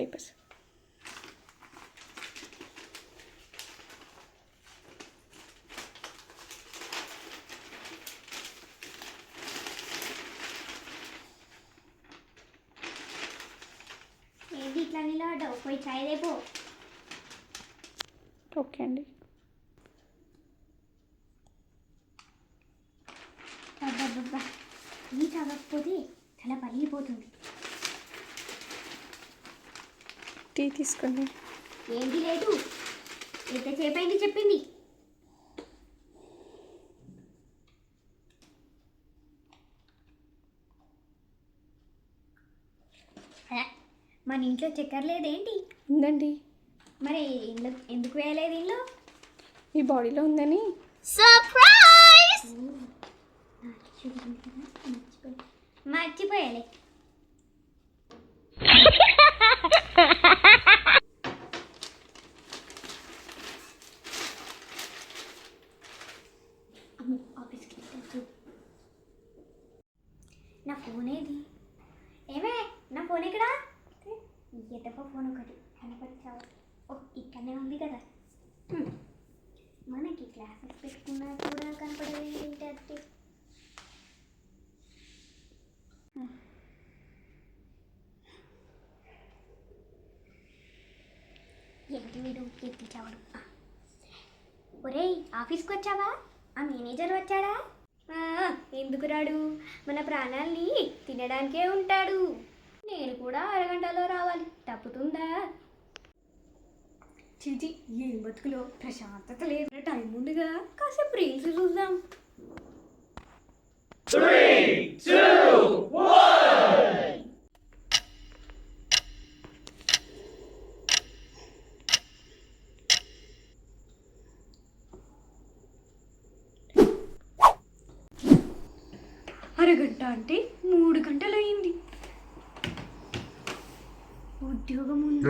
Papers ఏంటి ఇట్లా నిలబడ్డావు? పోయి చాయ్ రేపు ఓకే అండి. అబ్బబ్బబ్బా టీ తాగకపోతే తల పగిలిపోతుంది. టీ తీసుకోండి ఏంటి లేదు? ఎంతసేపు అయింది చెప్పింది మన ఇంట్లో చక్కెర లేదేంటి? ఉందండి. మరి ఎందుకు ఎందుకు వేయలేదు ఇంట్లో మీ బాడీలో ఉందని. సర్ప్రైజ్ మర్చిపోయాలి. ఆఫీస్కి నా ఫోన్ ఏది ఏమే నా ఫోన్ ఎక్కడా ఎదప ఫోన్ ఒకటి కనపరిచావు. ఓ ఇక్కడనే ఉంది కదా. మనకి క్లాసెస్ పెట్టుకున్నా కూడా కనపడలేదు. ఏంటి వీడు ఎత్తించాడు ఒరేయ్ ఆఫీస్కి వచ్చావా? ఆ మేనేజర్ వచ్చాడా? "ఆ, ఎందుకు రాడు? మన ప్రాణాల్ని తినడానికే ఉంటాడు. నేను కూడా అరగంటలో రావాలి. తప్పుతుందా? చిచి ఏం బతుకులో ప్రశాంతత లేదు టైం ఉందిగా. కాసేపు రీల్స్ చూద్దాం. అరగంట అంటే మూడు గంటలు అయింది ఉద్యోగం ఉంది.